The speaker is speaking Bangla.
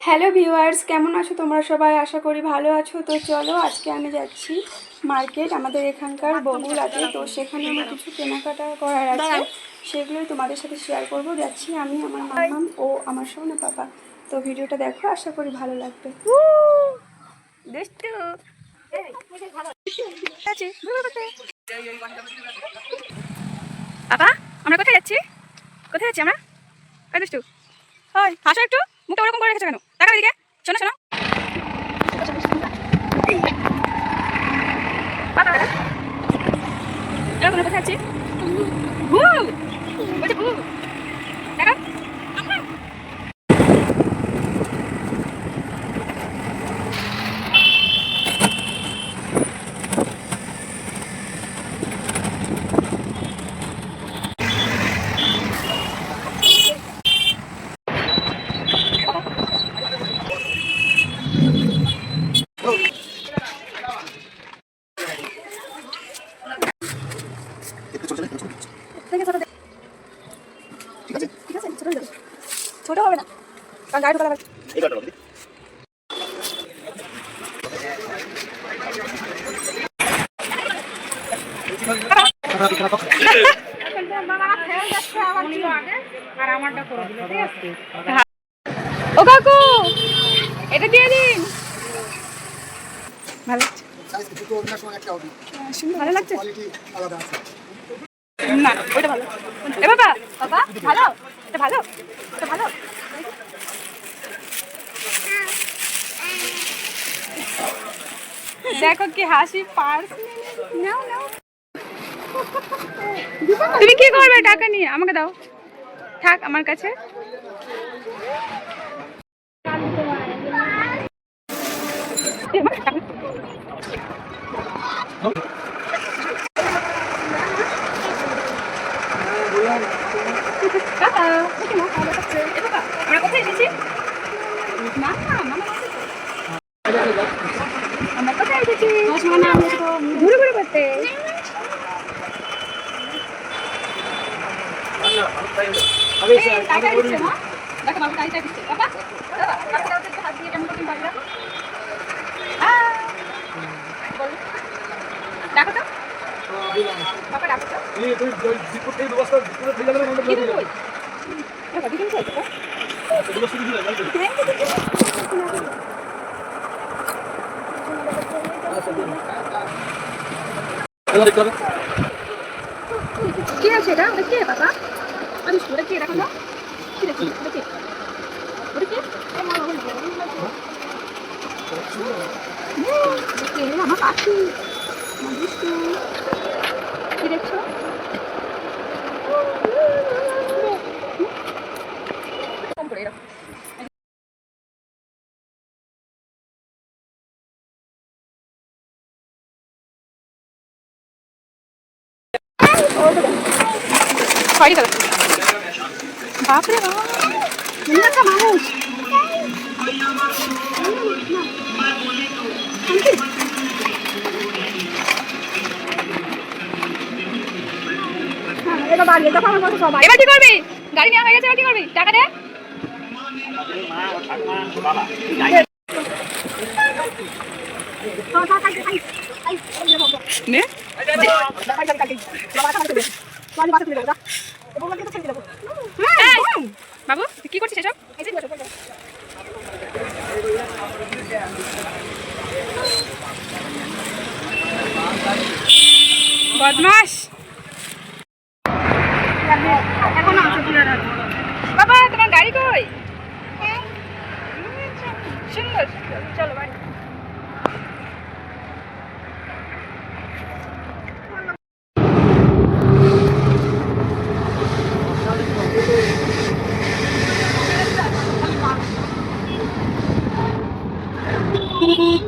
হ্যালো ভিউয়ার্স কেমন আছো তোমরা সবাই? আশা করি ভালো আছো। তো চলো আজকে আমি যাচ্ছি মার্কেট আমাদের এখানকার বগুলাতে তো সেখানে আমার কিছু কেনাকাটা করার আছে। সেগুলোই তোমাদের সাথে শেয়ার করব। যাচ্ছি আমি আমার মামাম ও আমার সোনা পাপা। তো ভিডিওটা দেখো আশা করি ভালো লাগবে। বাবা আমরা কোথায় যাচ্ছি? কোথায় যাচ্ছি আমরা? দুষ্টু? হয় হাসো একটু। মুখটা ওরকম করে রেখেছো কেন? টাকা এদিকে। শোনো শোনো। এরকম কোথায় আছি? বলছে ভু দেখো দেখে ছোট দেখ ঠিক আছে ঠিক আছে ছোট দেখ ছোট হবে না কারণ গাড়ি ও কাকু এটা দিয়ে দিন ভালো লাগছে না, ওইটা ভালো। এ বাবা বাবা, ভালো? এটা ভালো? এটা ভালো? দেখো কি হাসি পার্স নাও নাও। তুমি কি করবে? টাকা নিয়ে আমাকে দাও। থাক আমার কাছে দেখি না, ভালো লাগছে। এ বাবা, আমরা কোথায় এসেছি? না, না, মামা বলছে তো। আমরা কোথায় এসেছি? ঘুরে ঘুরে করতে। এই, টাকা দিচ্ছে, মা। দেখো, বাবু টাকা দিচ্ছে। বাবা, বাবা, বাবা, ওদেরকে হাত দিয়ে কেমন করে না? আহ, ডাকো তো। বাবা, ডাকো তো। কি দেবো? বাবা, দিদিন চাইছে তো? কি আছে এটা ওটা কে বাবা আমি ওটা কে রাখো কি ওটা কে কে আমার পাখি আমার দুষ্টু কি দেখছ কম করে এরকম ছয়ই দাদা বাপরে বাবা একটা মানুষ এবার কি করবি গাড়ি নেওয়া হয়ে গেছে এবার কি করবি টাকা দে নে বাবু তুই কি করছিস এসব বদমাস বাবা তোমার কি করছিস এসব? চলো Bonjour.